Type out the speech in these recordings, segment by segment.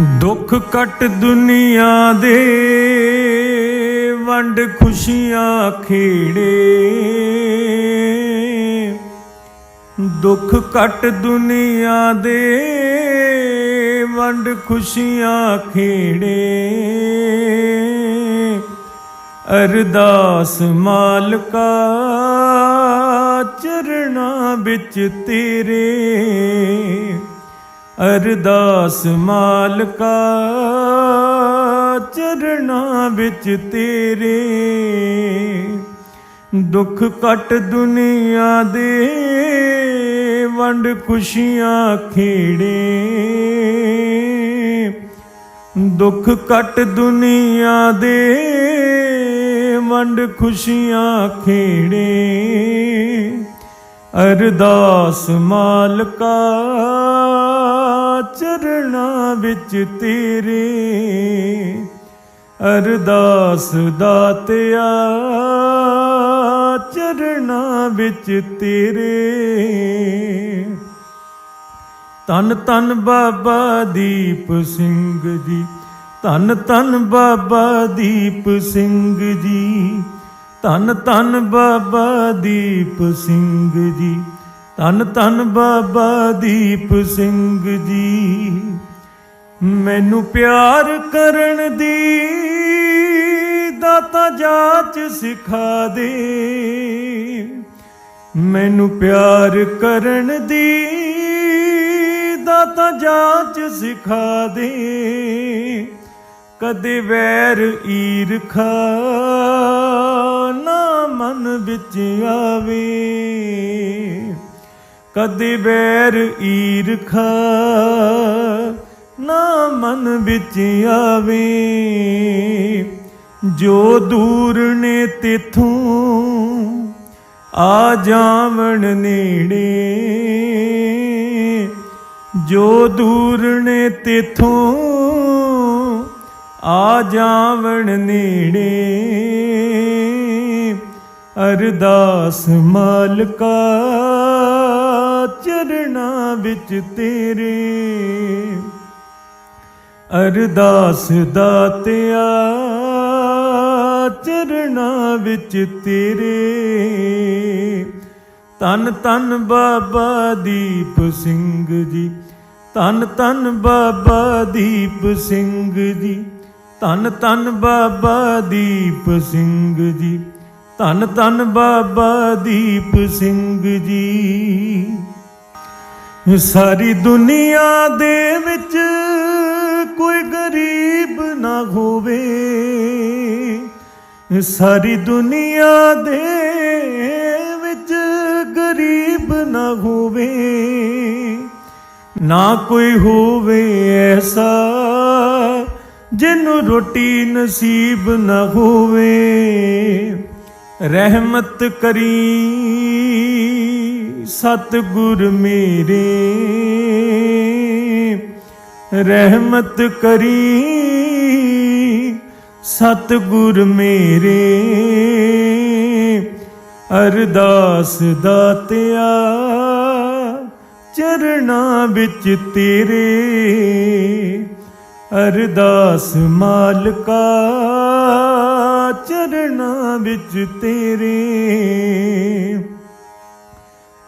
ਦੁੱਖ ਕੱਟ ਦੁਨੀਆ ਦੇ, ਵੰਡ ਖੁਸ਼ੀਆਂ ਖੇੜੇ। ਦੁੱਖ ਕੱਟ ਦੁਨੀਆ ਦੇ, ਵੰਡ ਖੁਸ਼ੀਆਂ ਖੇੜੇ। ਅਰਦਾਸ ਮਾਲਕਾ ਚਰਣਾ ਵਿੱਚ ਤੇਰੇ। ਅਰਦਾਸ ਮਾਲਕਾ ਚਰਣਾ ਵਿੱਚ ਤੇਰੇ। ਦੁੱਖ ਕੱਟ ਦੁਨੀਆ ਦੇ, ਵੰਡ ਖੁਸ਼ੀਆਂ ਖੇੜੇ। ਦੁੱਖ ਕੱਟ ਦੁਨੀਆ ਦੇ, ਵੰਡ ਖੁਸ਼ੀਆਂ ਖੇੜੇ। ਅਰਦਾਸ ਮਾਲਕਾ ਚਰਣਾ ਵਿੱਚ ਤੇਰੇ। ਅਰਦਾਸ ਦਾਤਿਆ ਚਰਣਾ ਵਿੱਚ ਤੇਰੇ। ਤਨ ਤਨ ਬਾਬਾ ਦੀਪ ਸਿੰਘ ਜੀ ਤਨ ਤਨ ਬਾਬਾ ਦੀਪ ਸਿੰਘ ਜੀ ਤਨ ਤਨ ਬਾਬਾ ਦੀਪ ਸਿੰਘ ਜੀ। ਤਨ ਧੰਨ ਬਾਬਾ ਦੀਪ ਸਿੰਘ ਜੀ। ਮੈਨੂੰ ਪਿਆਰ ਕਰਨ ਦੀ ਦਾਤਾ ਜਾਚ ਸਿਖਾ ਦੇ। ਮੈਨੂੰ ਪਿਆਰ ਕਰਨ ਦੀ ਦਾਤਾ ਜਾਚ ਸਿਖਾ ਦੇ। ਕਦੇ ਵੈਰ ਈਰਖਾ ਨਾ ਮਨ ਵਿੱਚ ਆਵੇ। ਕਦੇ ਵੈਰ ਈਰਖਾ ਨਾ ਮਨ ਵਿੱਚ ਆਵੇ। ਜੋ ਦੂਰ ਨੇ ਤਿਥੋਂ ਆ ਜਾਵਣ ਨੇੜੇ, ਜੋ ਦੂਰ ਨੇ ਤਿਥੋਂ ਆ ਜਾਵਣ ਨੇੜੇ, ਅਰਦਾਸ ਮਾਲਕਾ ਚਰਣਾ ਵਿੱਚ ਤੇਰੇ। ਅਰਦਾਸ ਦਾਤਿਆ ਚਰਣਾ ਵਿੱਚ ਤੇਰੇ। ਤਨ ਤਨ ਬਾਬਾ ਦੀਪ ਸਿੰਘ ਜੀ। ਤਨ ਤਨ ਬਾਬਾ ਦੀਪ ਸਿੰਘ ਜੀ। ਤਨ ਤਨ ਬਾਬਾ ਦੀਪ ਸਿੰਘ ਜੀ। ਧੰਨ ਧੰਨ ਬਾਬਾ ਦੀਪ ਸਿੰਘ ਜੀ। ਸਾਰੀ ਦੁਨੀਆ ਦੇ ਵਿੱਚ ਕੋਈ ਗਰੀਬ ਨਾ ਹੋਵੇ। ਸਾਰੀ ਦੁਨੀਆ ਦੇ ਵਿੱਚ ਗਰੀਬ ਨਾ ਹੋਵੇ। ਨਾ ਕੋਈ ਹੋਵੇ ਐਸਾ ਜਿਹਨੂੰ ਰੋਟੀ ਨਸੀਬ ਨਾ ਹੋਵੇ। ਰਹਿਮਤ ਕਰੀ ਸਤਿਗੁਰ ਮੇਰੇ। ਰਹਿਮਤ ਕਰੀ ਸਤਿਗੁਰ ਮੇਰੇ। ਅਰਦਾਸ ਦਾਤਿਆ ਚਰਣਾ ਵਿੱਚ ਤੇਰੇ। ਅਰਦਾਸ ਮਾਲਕਾ ਵਿੱਚ ਤੇਰੇ।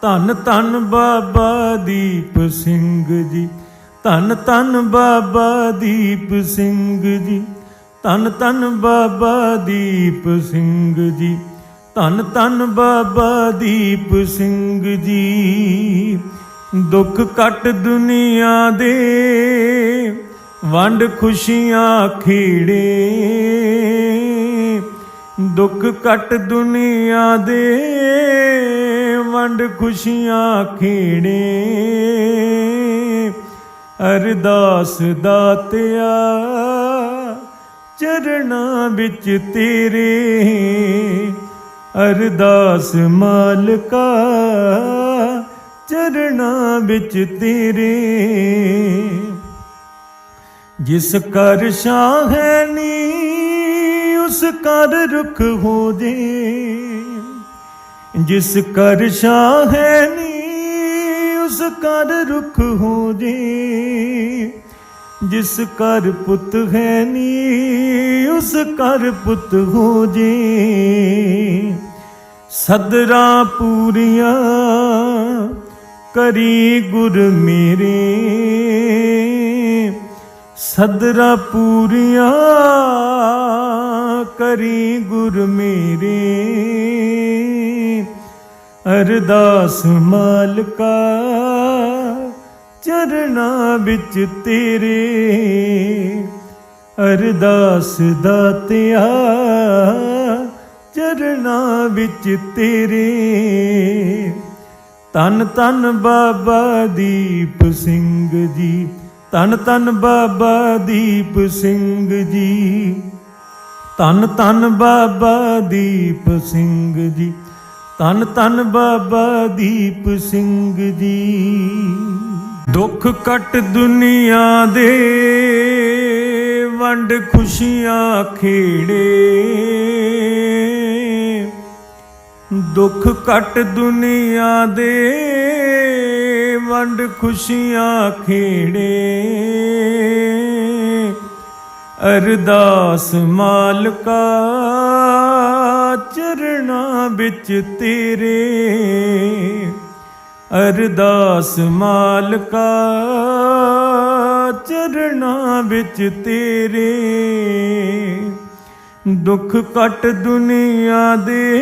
ਧੰਨ ਧੰਨ ਬਾਬਾ ਦੀਪ ਸਿੰਘ ਜੀ। ਧੰਨ ਧੰਨ ਬਾਬਾ ਦੀਪ ਸਿੰਘ ਜੀ। ਧੰਨ ਧੰਨ ਬਾਬਾ ਦੀਪ ਸਿੰਘ ਜੀ। ਧੰਨ ਧੰਨ ਬਾਬਾ ਦੀਪ ਸਿੰਘ ਜੀ। ਦੁੱਖ ਕੱਟ ਦੁਨੀਆ ਦੇ, ਵੰਡ ਖੁਸ਼ੀਆਂ ਖੇੜੇ। ਦੁੱਖ ਕੱਟ ਦੁਨੀਆ ਦੇ, ਵੰਡ ਖੁਸ਼ੀਆਂ ਖੇੜੇ। ਅਰਦਾਸ ਦਾਤਿਆ ਚਰਣਾ ਵਿੱਚ ਤੇਰੇ। ਅਰਦਾਸ ਮਾਲਕਾ ਚਰਣਾ ਵਿੱਚ ਤੇਰੇ। ਜਿਸ ਕਰ ਸ਼ਾਹ ਹੈ ਨੀ ਉਸ ਕਰ ਰੁਖ ਹੋ ਜੇ ਜਿਸ ਕਰ ਸ਼ਾਹ ਹੈ ਨੀ, ਉਸ ਕਰ ਰੁਖ ਹੋ ਜੇ ਜਿਸ ਕਰ ਪੁੱਤ ਹੈ ਨੀ, ਉਸ ਘਰ ਪੁੱਤ ਹੋ ਜੇ ਸਦਰਾ ਪੂਰੀਆਂ ਕਰੀ ਗੁਰ ਮੇਰੇ, ਸਦਰਾ ਪੂਰੀਆਂ ਕਰੀ ਗੁਰ ਮੇਰੇ। ਅਰਦਾਸ ਮਾਲਕਾ ਚਰਣਾ ਵਿੱਚ ਤੇਰੇ। ਅਰਦਾਸ ਦਾਤਿਆ ਚਰਣਾ ਵਿੱਚ ਤੇਰੇ। ਤਨ ਤਨ ਬਾਬਾ ਦੀਪ ਸਿੰਘ ਜੀ ਤਨ ਤਨ ਬਾਬਾ ਦੀਪ ਸਿੰਘ ਜੀ। ਤਨ ਤਨ ਬਾਬਾ ਦੀਪ ਸਿੰਘ ਜੀ। ਤਨ ਤਨ ਬਾਬਾ ਦੀਪ ਸਿੰਘ ਜੀ। ਦੁੱਖ ਕੱਟ ਦੁਨੀਆ ਦੇ, ਵੰਡ ਖੁਸ਼ੀਆਂ ਖੇੜੇ। ਦੁੱਖ ਕੱਟ ਦੁਨੀਆ ਦੇ, ਵੰਡ ਖੁਸ਼ੀਆਂ ਖੇੜੇ। ਅਰਦਾਸ ਮਾਲਕਾ, ਚਰਣਾ ਵਿੱਚ ਤੇਰੇ। ਅਰਦਾਸ ਮਾਲਕਾ, ਚਰਣਾ ਵਿੱਚ ਤੇਰੇ। ਦੁੱਖ ਕੱਟ ਦੁਨੀਆ ਦੇ,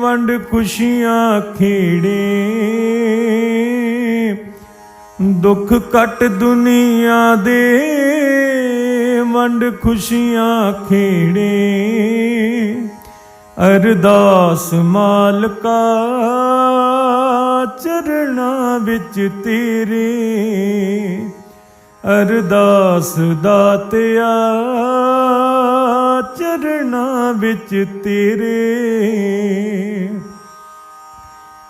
ਵੰਡ ਖੁਸ਼ੀਆਂ ਖੇੜੇ। ਦੁੱਖ ਕੱਟ ਦੁਨੀਆ ਦੇ ਵੰਡ ਖੁਸ਼ੀਆਂ ਖੇੜੇ। ਅਰਦਾਸ ਮਾਲਕਾ ਚਰਣਾ ਵਿੱਚ ਤੇਰੇ। ਅਰਦਾਸ ਦਾਤਿਆ ਚਰਣਾ ਵਿੱਚ ਤੇਰੇ।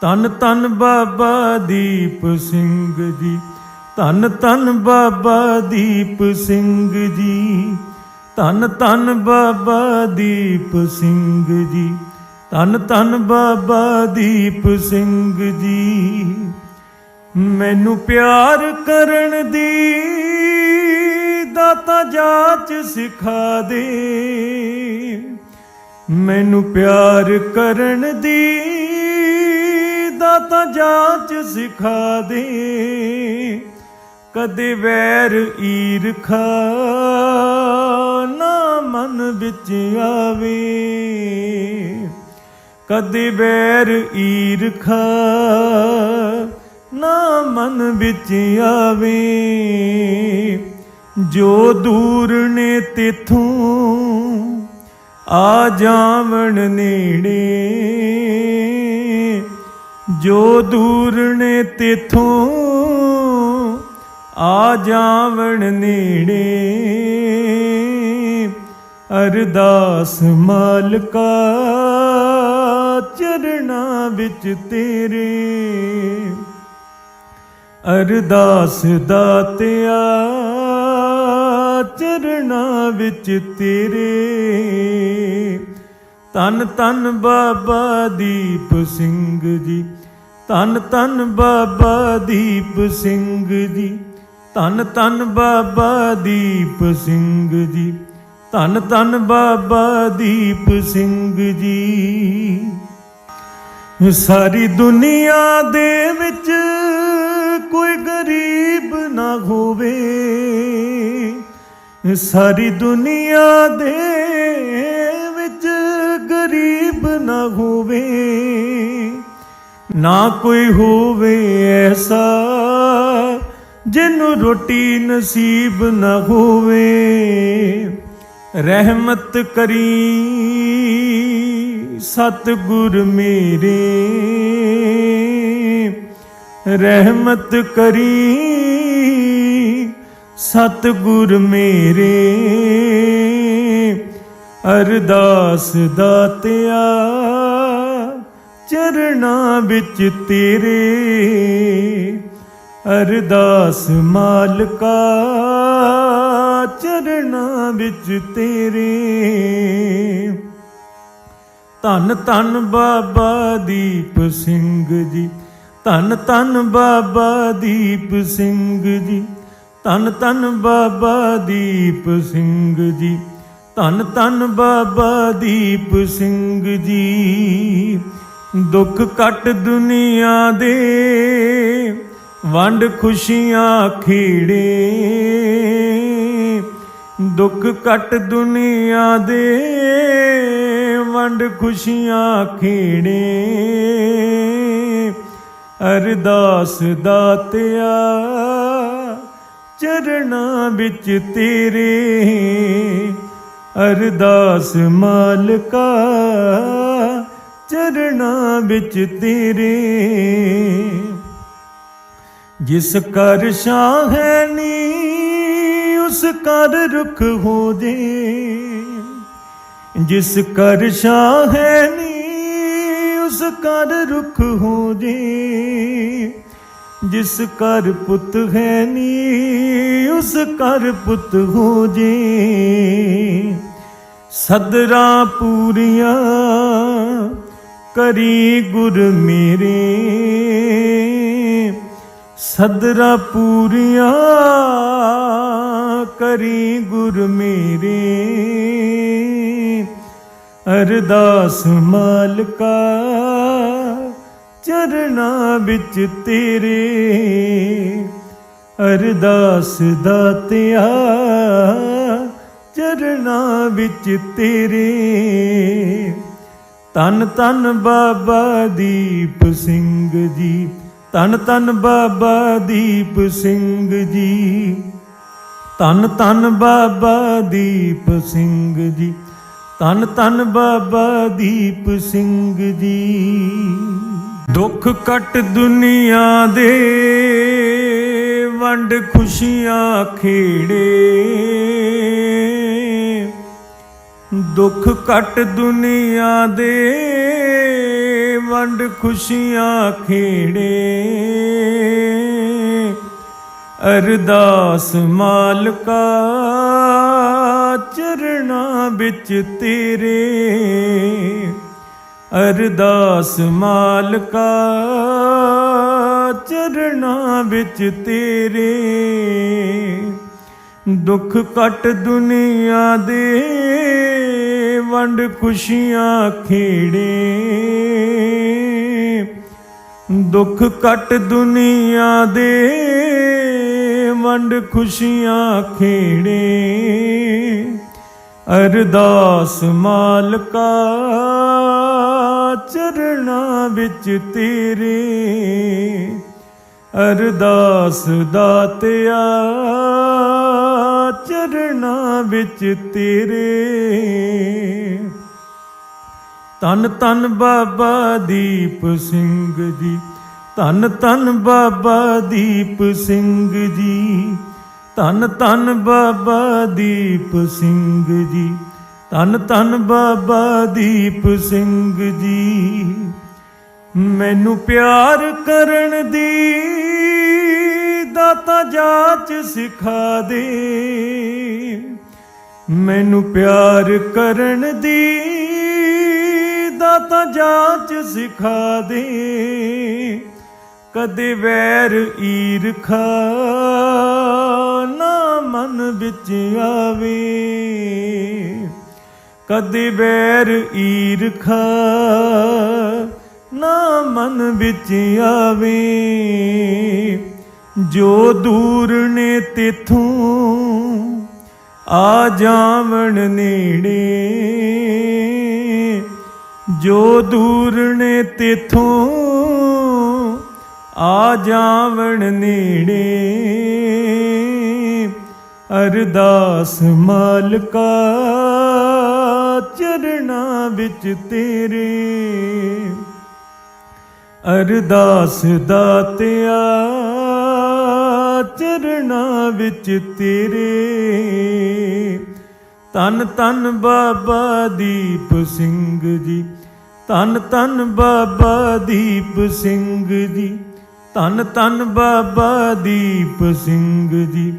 ਤਨ ਤਨ ਬਾਬਾ ਦੀਪ ਸਿੰਘ ਜੀ। ਧੰਨ ਧੰਨ ਬਾਬਾ ਦੀਪ ਸਿੰਘ ਜੀ। ਧੰਨ ਧੰਨ ਬਾਬਾ ਦੀਪ ਸਿੰਘ ਜੀ। ਧੰਨ ਧੰਨ ਬਾਬਾ ਦੀਪ ਸਿੰਘ ਜੀ। ਮੈਨੂੰ ਪਿਆਰ ਕਰਨ ਦੀ ਦਾਤਾ ਜਾਚ ਸਿਖਾ ਦੇ। ਮੈਨੂੰ ਪਿਆਰ ਕਰਨ ਦੀ ਦਾਤਾ ਜਾਚ ਸਿਖਾ ਦੇ। ਕਦੇ ਵੈਰ ਈਰਖਾ ਨਾ ਮਨ ਵਿੱਚ ਆਵੇ। ਕਦੇ ਵੈਰ ਈਰਖਾ ਨਾ ਮਨ ਵਿੱਚ ਆਵੇ। ਜੋ ਦੂਰ ਨੇ ਤਿਥੋਂ ਆ ਜਾਵਣ ਨੇੜੇ, ਜੋ ਦੂਰ ਨੇ ਤਿਥੋਂ ਆ ਜਾਵਣ ਨੇੜੇ ਅਰਦਾਸ ਮਾਲਕਾ ਚਰਣਾ ਵਿੱਚ ਤੇਰੇ। ਅਰਦਾਸ ਦਾਤਿਆ ਚਰਣਾ ਵਿੱਚ ਤੇਰੇ। ਤਨ ਤਨ ਬਾਬਾ ਦੀਪ ਸਿੰਘ ਜੀ ਤਨ ਤਨ ਬਾਬਾ ਦੀਪ ਸਿੰਘ ਜੀ। ਧੰਨ ਧੰਨ ਬਾਬਾ ਦੀਪ ਸਿੰਘ ਜੀ। ਧੰਨ ਧੰਨ ਬਾਬਾ ਦੀਪ ਸਿੰਘ ਜੀ। ਸਾਰੀ ਦੁਨੀਆ ਦੇ ਵਿੱਚ ਕੋਈ ਗਰੀਬ ਨਾ ਹੋਵੇ। ਸਾਰੀ ਦੁਨੀਆ ਦੇ ਵਿੱਚ ਗਰੀਬ ਨਾ ਹੋਵੇ। ਨਾ ਕੋਈ ਹੋਵੇ ਐਸਾ ਜਿਹਨੂੰ ਰੋਟੀ ਨਸੀਬ ਨਾ ਹੋਵੇ, ਰਹਿਮਤ ਕਰੀ ਸਤਿਗੁਰ ਮੇਰੇ। ਰਹਿਮਤ ਕਰੀ ਸਤਿਗੁਰ ਮੇਰੇ। ਅਰਦਾਸ ਦਾਤਿਆ ਚਰਣਾ ਵਿੱਚ ਤੇਰੇ। ਅਰਦਾਸ ਮਾਲਕਾ ਚਰਣਾ ਵਿੱਚ ਤੇਰੇ। ਧੰਨ ਧੰਨ ਬਾਬਾ ਦੀਪ ਸਿੰਘ ਜੀ, ਧੰਨ ਧੰਨ ਬਾਬਾ ਦੀਪ ਸਿੰਘ ਜੀ, ਧੰਨ ਧੰਨ ਬਾਬਾ ਦੀਪ ਸਿੰਘ ਜੀ, ਧੰਨ ਧੰਨ ਬਾਬਾ ਦੀਪ ਸਿੰਘ ਜੀ। ਦੁੱਖ ਕੱਟ ਦੁਨੀਆ ਦੇ ਵੰਡ ਖੁਸ਼ੀਆਂ ਖੀੜੇ, ਦੁੱਖ ਕੱਟ ਦੁਨੀਆ ਦੇ, ਵੰਡ ਖੁਸ਼ੀਆਂ ਖੀੜੇ। ਅਰਦਾਸ ਦਾਤਿਆ ਚਰਣਾ ਵਿੱਚ ਤੇਰੇ। ਅਰਦਾਸ ਮਾਲਕਾ ਚਰਣਾ ਵਿੱਚ ਤੇਰੇ। ਜਿਸ ਕਰ ਸ਼ਾਹ ਹੈ ਨੀ, ਉਸ ਕਰ ਰੁਖ ਹੋ ਜੇ ਜਿਸ ਕਰ ਸ਼ਾਹ ਹੈ ਨੀ, ਉਸ ਕਰ ਰੁਖ ਹੋ ਜੇ ਜਿਸ ਕਰ ਪੁੱਤ ਹੈ ਨੀ, ਉਸ ਕਰ ਪੁੱਤ ਹੋ ਜੇ ਸਦਰਾ ਪੂਰੀਆਂ ਕਰੀ ਗੁਰ ਮੇਰੇ। ਸਦਰਾ ਪੂਰੀਆਂ ਕਰੀ ਗੁਰ ਮੇਰੇ। ਅਰਦਾਸ ਮਾਲਕਾ ਚਰਣਾ ਵਿੱਚ ਤੇਰੇ। ਅਰਦਾਸ ਦਾਤਿਆ ਚਰਣਾ ਵਿੱਚ ਤੇਰੇ। ਤਨ ਤਨ ਬਾਬਾ ਦੀਪ ਸਿੰਘ ਜੀ ਤਨ ਤਨ ਬਾਬਾ ਦੀਪ ਸਿੰਘ ਜੀ। ਤਨ ਤਨ ਬਾਬਾ ਦੀਪ ਸਿੰਘ ਜੀ। ਤਨ ਤਨ ਬਾਬਾ ਦੀਪ ਸਿੰਘ ਜੀ। ਦੁੱਖ ਕੱਟ ਦੁਨੀਆ ਦੇ, ਵੰਡ ਖੁਸ਼ੀਆਂ ਖੇੜੇ। ਦੁੱਖ ਕੱਟ ਦੁਨੀਆ ਦੇ ਵੰਡ ਖੁਸ਼ੀਆਂ ਖੇੜੇ। ਅਰਦਾਸ ਮਾਲਕਾ ਚਰਣਾ ਵਿੱਚ ਤੇਰੇ। ਅਰਦਾਸ ਮਾਲਕਾ ਚਰਣਾ ਵਿੱਚ ਤੇਰੇ। ਦੁੱਖ ਕੱਟ ਦੁਨੀਆ ਦੇ ਵੰਡ ਖੁਸ਼ੀਆਂ ਖੇੜੇ। ਦੁੱਖ ਕੱਟ ਦੁਨੀਆ ਦੇ, ਵੰਡ ਖੁਸ਼ੀਆਂ ਖੇੜੇ। ਅਰਦਾਸ ਮਾਲਕਾ ਚਰਣਾ ਵਿੱਚ ਤੇਰੇ। ਅਰਦਾਸ ਦਾਤਿਆ ਵਿੱਚ ਤੇਰੇ। ਤਨ ਤਨ ਬਾਬਾ ਦੀਪ ਸਿੰਘ ਜੀ ਤਨ ਤਨ ਬਾਬਾ ਦੀਪ ਸਿੰਘ ਜੀ ਤਨ ਤਨ ਬਾਬਾ ਦੀਪ ਸਿੰਘ ਜੀ ਤਨ ਤਨ ਬਾਬਾ ਦੀਪ ਸਿੰਘ ਜੀ। ਮੈਨੂੰ ਪਿਆਰ ਕਰਨ ਦੀ ਦਾਤਾ ਜਾਚ ਸਿਖਾ ਦੇ। ਮੈਨੂੰ ਪਿਆਰ ਕਰਨ ਦੀ, ਦਾਤਾ ਜਾਚ ਸਿਖਾ ਦੇ। ਕਦੇ ਵੈਰ ਈਰਖਾ ਨਾ ਮਨ ਵਿੱਚ ਆਵੇ। ਕਦੇ ਵੈਰ ਈਰਖਾ ਨਾ ਮਨ ਵਿੱਚ ਆਵੇ। ਜੋ ਦੂਰ ਨੇ ਤਿਥੋਂ ਆ ਜਾਵਣ ਨੇੜੇ, ਜੋ ਦੂਰ ਨੇ ਤਿਥੋਂ ਆ ਜਾਵਣ ਨੇੜੇ। ਅਰਦਾਸ ਮਾਲਕਾ ਚਰਣਾ ਵਿੱਚ ਤੇਰੇ। ਅਰਦਾਸ ਦਾਤਿਆ ਚਰਣਾ ਵਿੱਚ ਤੇਰੇ। ਤਨ ਤਨ ਬਾਬਾ ਦੀਪ ਸਿੰਘ ਜੀ। ਤਨ ਤਨ ਬਾਬਾ ਦੀਪ ਸਿੰਘ ਜੀ। ਤਨ ਤਨ ਬਾਬਾ ਦੀਪ ਸਿੰਘ ਜੀ।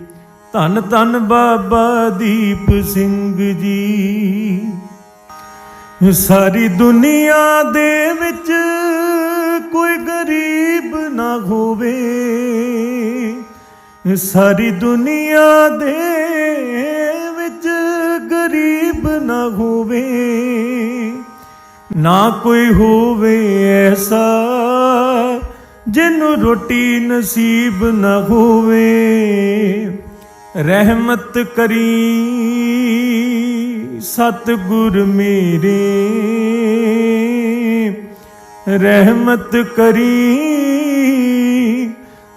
ਤਨ ਤਨ ਬਾਬਾ ਦੀਪ ਸਿੰਘ ਜੀ। ਸਾਰੀ ਦੁਨੀਆ ਦੇ ਵਿੱਚ ਕੋਈ ਗਰੀਬ ਨਾ ਹੋਵੇ। ਸਾਰੀ ਦੁਨੀਆ ਦੇ ਵਿੱਚ ਗਰੀਬ ਨਾ ਹੋਵੇ, ਨਾ ਕੋਈ ਹੋਵੇ ਐਸਾ ਜਿਹਨੂੰ ਰੋਟੀ ਨਸੀਬ ਨਾ ਹੋਵੇ। ਰਹਿਮਤ ਕਰੀ ਸਤਿਗੁਰ ਮੇਰੇ, ਰਹਿਮਤ ਕਰੀ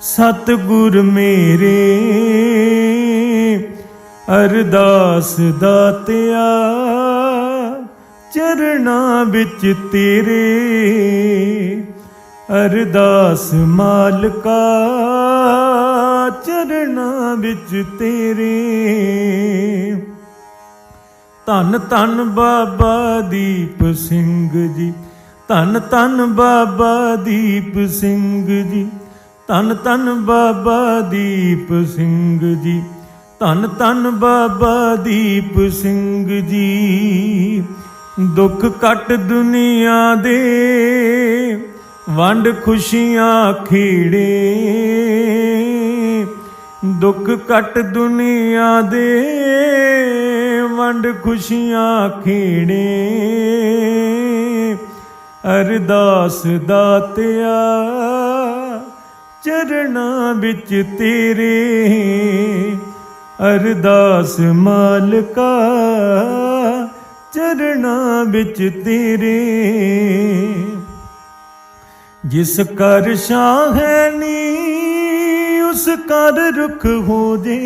ਸਤਿਗੁਰ ਮੇਰੇ, ਅਰਦਾਸ ਦਾਤਿਆ ਚਰਣਾ ਵਿੱਚ ਤੇਰੇ, ਅਰਦਾਸ ਮਾਲਕਾ ਚਰਣਾ ਵਿੱਚ ਤੇਰੇ। ਧੰਨ ਧੰਨ ਬਾਬਾ ਦੀਪ ਸਿੰਘ ਜੀ, ਧੰਨ ਧੰਨ ਬਾਬਾ ਦੀਪ ਸਿੰਘ ਜੀ। ਧੰਨ ਧੰਨ ਬਾਬਾ ਦੀਪ ਸਿੰਘ ਜੀ। ਧੰਨ ਧੰਨ ਬਾਬਾ ਦੀਪ ਸਿੰਘ ਜੀ। ਦੁੱਖ ਕੱਟ ਦੁਨੀਆ ਦੇ, ਵੰਡ ਖੁਸ਼ੀਆਂ ਖੀੜੇ। ਦੁੱਖ ਕੱਟ ਦੁਨੀਆ ਦੇ, ਵੰਡ ਖੁਸ਼ੀਆਂ ਖੀੜੇ। ਅਰਦਾਸ ਦਾਤਿਆ ਚਰਣਾ ਵਿੱਚ ਤੇਰੇ ਅਰਦਾਸ ਮਾਲਕਾ ਚਰਣਾ ਵਿੱਚ ਤੇਰੇ। ਜਿਸ ਕਰ ਸ਼ਾਹ ਹੈ ਨੀ, ਉਸ ਕਰ ਰੁਖ ਹੋ ਜੇ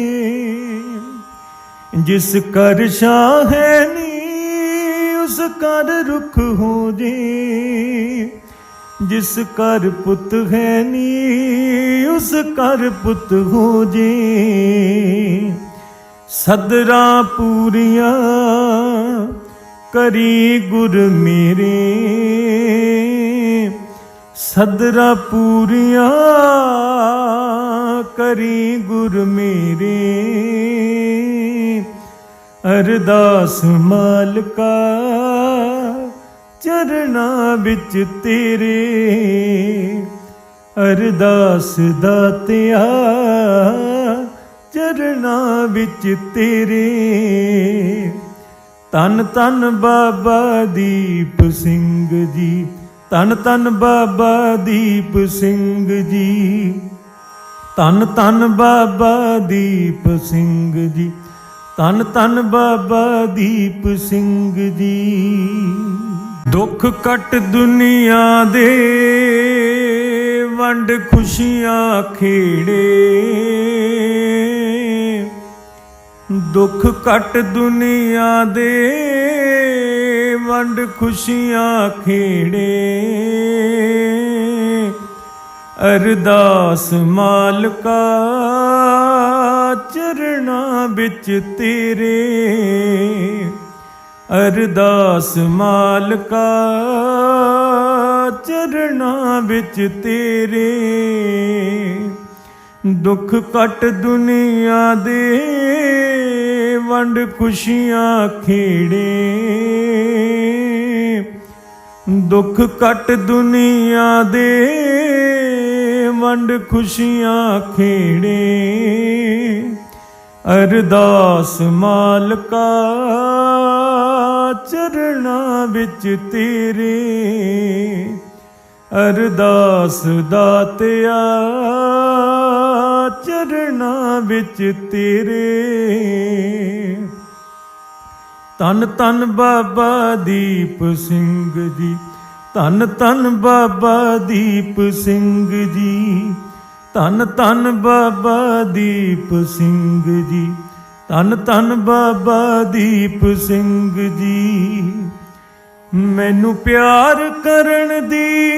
ਜਿਸ ਕਰ ਸ਼ਾਹ ਹੈ ਨੀ, ਉਸ ਕਰ ਰੁਖ ਹੋ ਜੇ ਜਿਸ ਕਰ ਪੁੱਤ ਹੈ ਨੀ, ਉਸ ਕਰ ਪੁੱਤ ਹੋ ਜੇ। ਸਦਰਾਂ ਪੂਰੀਆਂ ਕਰੀ ਗੁਰ ਮੇਰੇ। ਸਦਰਾ ਪੂਰੀਆਂ ਕਰੀ ਗੁਰ ਮੇਰੇ। ਅਰਦਾਸ ਮਾਲਕਾ ਚਰਣਾ ਵਿੱਚ ਤੇਰੇ, ਅਰਦਾਸ ਦਾਤਿਆ ਚਰਣਾ ਵਿੱਚ ਤੇਰੇ। ਤਨ ਤਨ ਬਾਬਾ ਦੀਪ ਸਿੰਘ ਜੀ ਤਨ ਤਨ ਬਾਬਾ ਦੀਪ ਸਿੰਘ ਜੀ। ਤਨ ਤਨ ਬਾਬਾ ਦੀਪ ਸਿੰਘ ਜੀ ਤਨ ਤਨ ਬਾਬਾ ਦੀਪ ਸਿੰਘ ਜੀ। ਦੁੱਖ ਕੱਟ ਦੁਨੀਆ ਦੇ, ਵੰਡ ਖੁਸ਼ੀਆਂ ਖੇੜੇ। ਦੁੱਖ ਕੱਟ ਦੁਨੀਆ ਦੇ, ਵੰਡ ਖੁਸ਼ੀਆਂ ਖੇੜੇ। ਅਰਦਾਸ ਮਾਲਕਾ ਚਰਣਾ ਵਿੱਚ ਤੇਰੇ। ਅਰਦਾਸ ਮਾਲਕਾ ਚਰਣਾ ਵਿੱਚ ਤੇਰੇ। ਦੁੱਖ ਕੱਟ ਦੁਨੀਆ ਦੇ, ਵੰਡ ਖੁਸ਼ੀਆਂ ਖੇੜੇ। ਦੁੱਖ ਕੱਟ ਦੁਨੀਆ ਦੇ, ਵੰਡ ਖੁਸ਼ੀਆਂ ਖੇੜੇ। ਅਰਦਾਸ ਮਾਲਕਾ ਚਰਣਾ ਵਿੱਚ ਤੇਰੇ, ਅਰਦਾਸ ਦਾਤਿਆ। ਚਰਣਾ ਵਿੱਚ ਤੇਰੇ। ਤਨ ਤਨ ਬਾਬਾ ਦੀਪ ਸਿੰਘ ਜੀ ਤਨ ਤਨ ਬਾਬਾ ਦੀਪ ਸਿੰਘ ਜੀ ਤਨ ਤਨ ਬਾਬਾ ਦੀਪ ਸਿੰਘ ਜੀ। ਧੰਨ ਧੰਨ ਬਾਬਾ ਦੀਪ ਸਿੰਘ ਜੀ। ਮੈਨੂੰ ਪਿਆਰ ਕਰਨ ਦੀ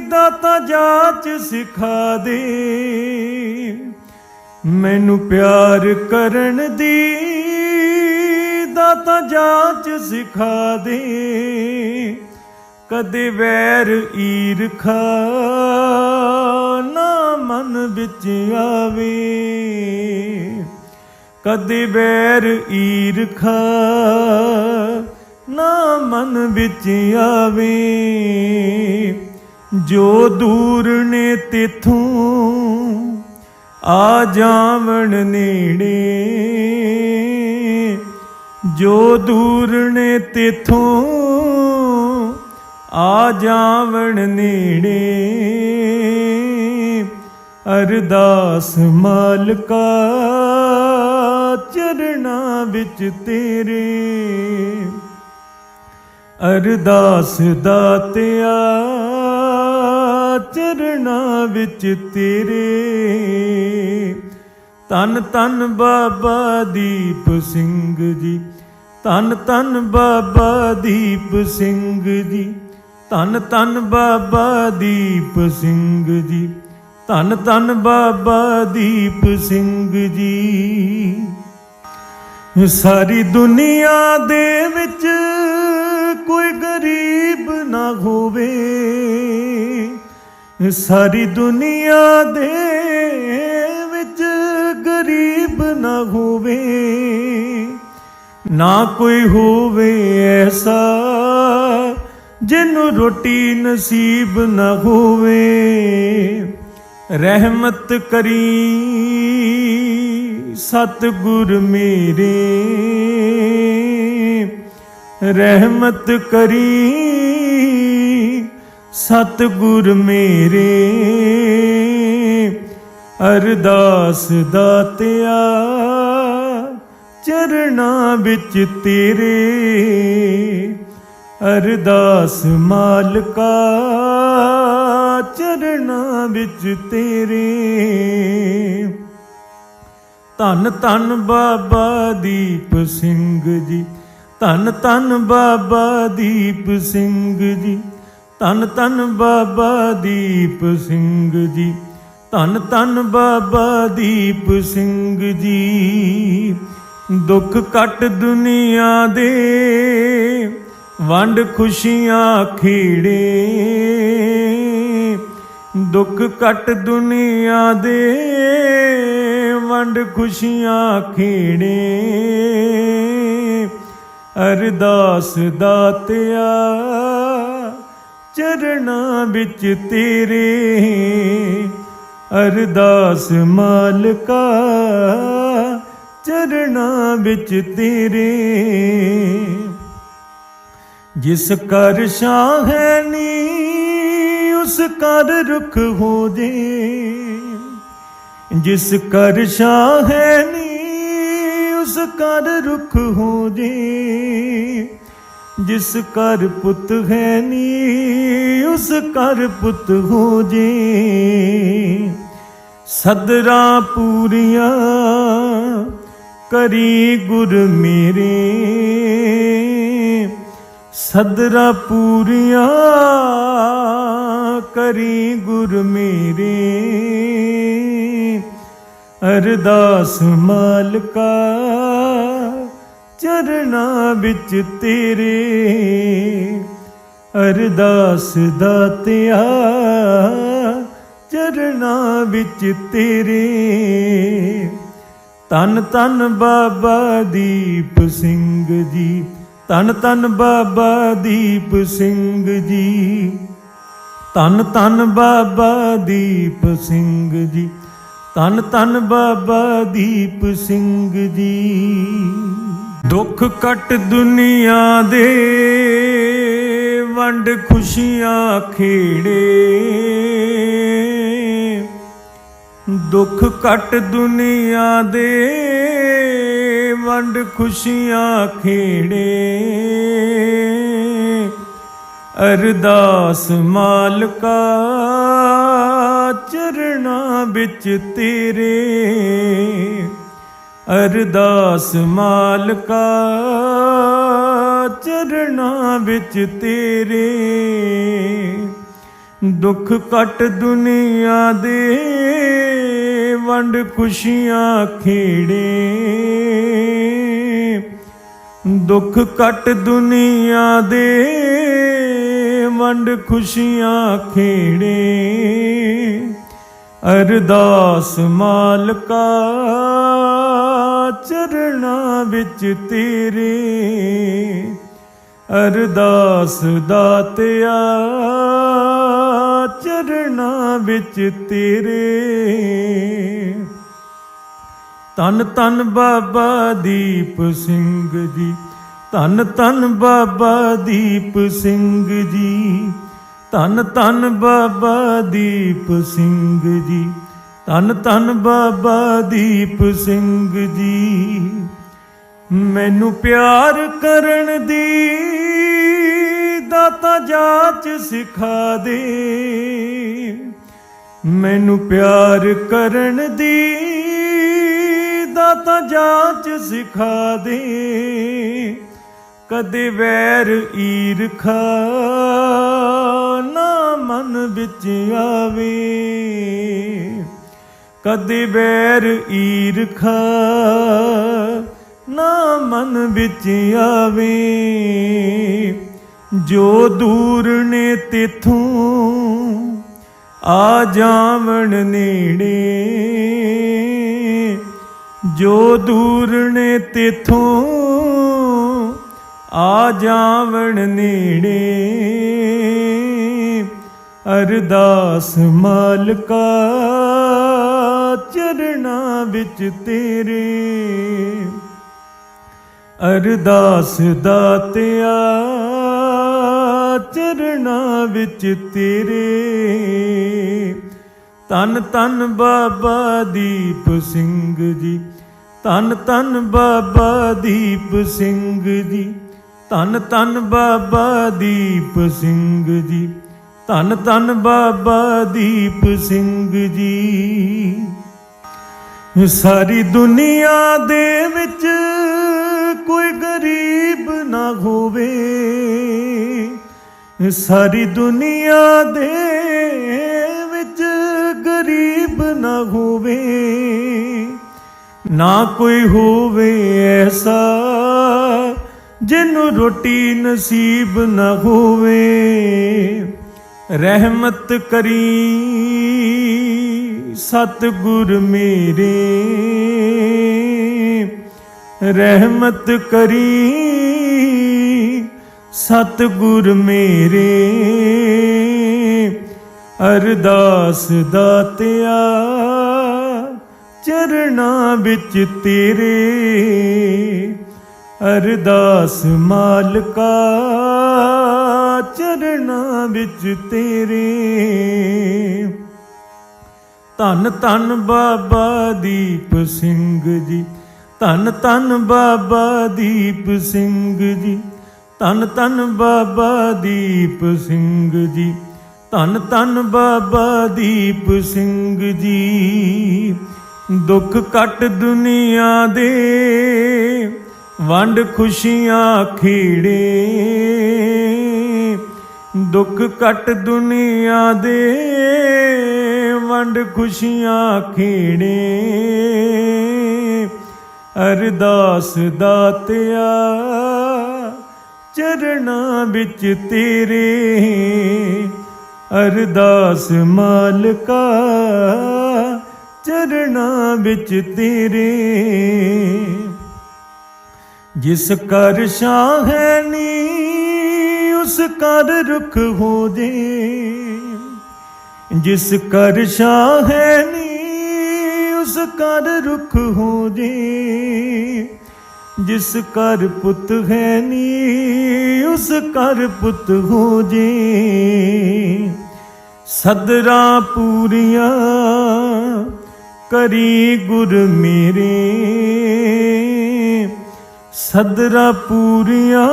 ਦਾਤਾ ਜਾਚ ਸਿਖਾ ਦੇ। ਮੈਨੂੰ ਪਿਆਰ ਕਰਨ ਦੀ ਦਾਤਾ ਜਾਚ ਸਿਖਾ ਦੇ। ਕਦੇ ਵੈਰ ਈਰਖਾ ਨਾ ਮਨ ਵਿੱਚ ਆਵੇ। ਕਦੇ ਵੈਰ ਈਰਖਾ ਨਾ ਮਨ ਵਿੱਚ ਆਵੇ। ਜੋ ਦੂਰ ਨੇ ਤਿਥੋਂ ਆ ਜਾਵਣ ਨੇੜੇ, ਜੋ ਦੂਰ ਨੇ ਤੇਥੋਂ ਆ ਜਾਵਣ ਨੇੜੇ, ਅਰਦਾਸ ਮਾਲਕਾ ਚਰਣਾ ਵਿੱਚ ਤੇਰੇ। ਅਰਦਾਸ ਦਾਤਿਆ ਚਰਣਾ ਵਿੱਚ ਤੇਰੇ। ਤਨ ਤਨ ਬਾਬਾ ਦੀਪ ਸਿੰਘ ਜੀ। ਤਨ ਤਨ ਬਾਬਾ ਦੀਪ ਸਿੰਘ ਜੀ। ਤਨ ਤਨ ਬਾਬਾ ਦੀਪ ਸਿੰਘ ਜੀ। ਧੰਨ ਧੰਨ ਬਾਬਾ ਦੀਪ ਸਿੰਘ ਜੀ। ਸਾਰੀ ਦੁਨੀਆ ਦੇ ਵਿੱਚ ਕੋਈ ਗਰੀਬ ਨਾ ਹੋਵੇ। ਸਾਰੀ ਦੁਨੀਆ ਦੇ ਵਿੱਚ ਗਰੀਬ ਨਾ ਹੋਵੇ। ਨਾ ਕੋਈ ਹੋਵੇ ਐਸਾ ਜਿਹਨੂੰ ਰੋਟੀ ਨਸੀਬ ਨਾ ਹੋਵੇ। ਰਹਿਮਤ ਕਰੀ ਸਤਿਗੁਰ ਮੇਰੇ। ਰਹਿਮਤ ਕਰੀ ਸਤਿਗੁਰ ਮੇਰੇ। ਅਰਦਾਸ ਦਾਤਿਆ ਚਰਣਾ ਵਿੱਚ ਤੇਰੇ। ਅਰਦਾਸ ਮਾਲਕਾ ਚਰਣਾ ਵਿੱਚ ਤੇਰੇ। ਧੰਨ ਧੰਨ ਬਾਬਾ ਦੀਪ ਸਿੰਘ ਜੀ, ਧੰਨ ਧੰਨ ਬਾਬਾ ਦੀਪ ਸਿੰਘ ਜੀ, ਧੰਨ ਧੰਨ ਬਾਬਾ ਦੀਪ ਸਿੰਘ ਜੀ, ਧੰਨ ਧੰਨ ਬਾਬਾ ਦੀਪ ਸਿੰਘ ਜੀ। ਦੁੱਖ ਕੱਟ ਦੁਨੀਆ ਦੇ, ਵੰਡ ਖੁਸ਼ੀਆਂ ਖੀੜੇ। ਦੁੱਖ ਕੱਟ ਦੁਨੀਆ ਦੇ, ਵੰਡ ਖੁਸ਼ੀਆਂ ਖੇੜੇ। ਅਰਦਾਸ ਦਾਤਿਆ ਚਰਣਾ ਵਿੱਚ ਤੇਰੇ। ਅਰਦਾਸ ਮਾਲਕਾ ਚਰਣਾ ਵਿੱਚ ਤੇਰੇ। ਜਿਸ ਕਰ ਸ਼ਾਹ ਹੈ ਨੀ ਉਸ ਕਰ ਰੁਖ ਹੋ ਜੇ ਜਿਸ ਕਰ ਸ਼ਾਹ ਹੈ ਨੀ, ਉਸ ਕਰ ਰੁਖ ਹੋ ਜੇ ਜਿਸ ਕਰ ਪੁੱਤ ਹੈ ਨੀ, ਉਸ ਕਰ ਪੁੱਤ ਹੋ ਜੇ ਸਦਰਾ ਪੂਰੀਆਂ ਕਰੀ ਗੁਰ ਮੇਰੇ, ਸਦਰਾ ਪੂਰੀਆਂ ਕਰੀ ਗੁਰ ਮੇਰੇ। ਅਰਦਾਸ ਮਾਲਕਾ ਚਰਣਾ ਵਿੱਚ ਤੇਰੇ। ਅਰਦਾਸ ਦਾਤਿਆ ਚਰਣਾ ਵਿੱਚ ਤੇਰੇ। ਤਨ ਤਨ ਬਾਬਾ ਦੀਪ ਸਿੰਘ ਜੀ ਤਨ ਤਨ ਬਾਬਾ ਦੀਪ ਸਿੰਘ ਜੀ। ਤਨ ਤਨ ਬਾਬਾ ਦੀਪ ਸਿੰਘ ਜੀ। ਤਨ ਤਨ ਬਾਬਾ ਦੀਪ ਸਿੰਘ ਜੀ। ਦੁੱਖ ਕੱਟ ਦੁਨੀਆ ਦੇ, ਵੰਡ ਖੁਸ਼ੀਆਂ ਖੇੜੇ। ਦੁੱਖ ਕੱਟ ਦੁਨੀਆ ਦੇ, ਵੰਡ ਖੁਸ਼ੀਆਂ ਖੇੜੇ। ਅਰਦਾਸ ਮਾਲਕਾ, ਚਰਣਾ ਵਿੱਚ ਤੇਰੇ। ਅਰਦਾਸ ਮਾਲਕਾ, ਚਰਣਾ ਵਿੱਚ ਤੇਰੇ। ਦੁੱਖ ਕੱਟ ਦੁਨੀਆ ਦੇ, ਵੰਡ ਖੁਸ਼ੀਆਂ ਖੇੜੇ। ਦੁੱਖ ਕੱਟ ਦੁਨੀਆ ਦੇ ਵੰਡ ਖੁਸ਼ੀਆਂ ਖੇੜੇ, ਅਰਦਾਸ ਮਾਲਕਾ ਚਰਣਾ ਵਿੱਚ ਤੇਰੇ। ਅਰਦਾਸ ਦਾਤਿਆ ਚਰਣਾ ਵਿੱਚ ਤੇਰੇ। ਤਨ ਧੰਨ ਬਾਬਾ ਦੀਪ ਸਿੰਘ ਜੀ ਧੰਨ ਧੰਨ ਬਾਬਾ ਦੀਪ ਸਿੰਘ ਜੀ। ਧੰਨ ਧੰਨ ਬਾਬਾ ਦੀਪ ਸਿੰਘ ਜੀ। ਧੰਨ ਧੰਨ ਬਾਬਾ ਦੀਪ ਸਿੰਘ ਜੀ। ਮੈਨੂੰ ਪਿਆਰ ਕਰਨ ਦੀ ਦਾਤਾ ਜਾਚ ਸਿਖਾ ਦੇ। ਮੈਨੂੰ ਪਿਆਰ ਕਰਨ ਦੀ ਦਾਤਾ ਜਾਚ ਸਿਖਾ ਦੇ। ਕਦੇ ਵੈਰ ਈਰਖਾ ਨਾ ਮਨ ਵਿੱਚ ਆਵੇ। ਕਦੇ ਵੈਰ ਈਰਖਾ ਨਾ ਮਨ ਵਿੱਚ ਆਵੇ। ਜੋ ਦੂਰ ਨੇ ਤਿਥੋਂ ਆ ਜਾਵਣ ਨੇੜੇ, ਜੋ ਦੂਰ ਨੇ ਤਿਥੋਂ ਆ ਜਾਵਣ ਨੇੜੇ ਅਰਦਾਸ ਮਾਲਕਾ ਚਰਣਾ ਵਿੱਚ ਤੇਰੇ। ਅਰਦਾਸ ਦਾਤਿਆ ਚਰਣਾ ਵਿੱਚ ਤੇਰੇ। ਤਨ ਤਨ ਬਾਬਾ ਦੀਪ ਸਿੰਘ ਜੀ ਤਨ ਤਨ ਬਾਬਾ ਦੀਪ ਸਿੰਘ ਜੀ। ਧੰਨ ਧੰਨ ਬਾਬਾ ਦੀਪ ਸਿੰਘ ਜੀ। ਧੰਨ ਧੰਨ ਬਾਬਾ ਦੀਪ ਸਿੰਘ ਜੀ। ਸਾਰੀ ਦੁਨੀਆ ਦੇ ਵਿੱਚ ਕੋਈ ਗਰੀਬ ਨਾ ਹੋਵੇ। ਸਾਰੀ ਦੁਨੀਆ ਦੇ ਵਿੱਚ ਗਰੀਬ ਨਾ ਹੋਵੇ। ਨਾ ਕੋਈ ਹੋਵੇ ਐਸਾ ਜਿਹਨੂੰ ਰੋਟੀ ਨਸੀਬ ਨਾ ਹੋਵੇ, ਰਹਿਮਤ ਕਰੀ ਸਤਿਗੁਰ ਮੇਰੇ। ਰਹਿਮਤ ਕਰੀ ਸਤਿਗੁਰ ਮੇਰੇ। ਅਰਦਾਸ ਦਾਤਿਆ ਚਰਣਾ ਵਿੱਚ ਤੇਰੇ। ਅਰਦਾਸ ਮਾਲਕਾ ਚਰਣਾ ਵਿੱਚ ਤੇਰੇ। ਧੰਨ ਧੰਨ ਬਾਬਾ ਦੀਪ ਸਿੰਘ ਜੀ, ਧੰਨ ਧੰਨ ਬਾਬਾ ਦੀਪ ਸਿੰਘ ਜੀ, ਧੰਨ ਧੰਨ ਬਾਬਾ ਦੀਪ ਸਿੰਘ ਜੀ, ਧੰਨ ਧੰਨ ਬਾਬਾ ਦੀਪ ਸਿੰਘ ਜੀ। ਦੁੱਖ ਕੱਟ ਦੁਨੀਆ ਦੇ ਵੰਡ ਖੁਸ਼ੀਆਂ ਖੇੜੇ, ਦੁੱਖ ਕੱਟ ਦੁਨੀਆ ਦੇ। ਵੰਡ ਖੁਸ਼ੀਆਂ ਖੀੜੇ, ਅਰਦਾਸ ਦਾਤਿਆ ਚਰਣਾ ਵਿੱਚ ਤੇਰੇ। ਅਰਦਾਸ ਮਾਲਕਾ ਚਰਣਾ ਵਿੱਚ ਤੇਰੇ। ਜਿਸ ਕਰ ਸ਼ਾਹ ਹੈ ਨੀ, ਉਸ ਕਰ ਰੁਖ ਹੋ ਜੇ ਜਿਸ ਕਰ ਸ਼ਾਹ ਹੈ ਨੀ, ਉਸ ਕਰ ਰੁਖ ਹੋ ਜੇ ਜਿਸ ਕਰ ਪੁੱਤ ਹੈ ਨੀ, ਉਸ ਕਰ ਪੁੱਤ ਹੋ ਜੇ ਸਦਰਾ ਪੂਰੀਆਂ ਕਰੀ ਗੁਰ ਮੇਰੇ। ਸਦਰਾ ਪੂਰੀਆਂ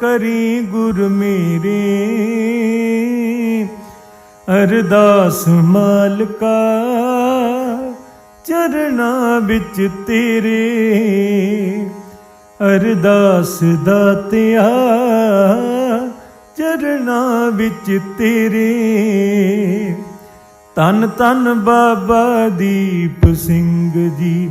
ਕਰੀ ਗੁਰ ਮੇਰੇ। ਅਰਦਾਸ ਮਾਲਕਾ ਚਰਣਾ ਵਿੱਚ ਤੇਰੇ। ਅਰਦਾਸ ਦਾਤਿਆ ਚਰਣਾ ਵਿੱਚ ਤੇਰੇ। ਤਨ ਤਨ ਬਾਬਾ ਦੀਪ ਸਿੰਘ ਜੀ।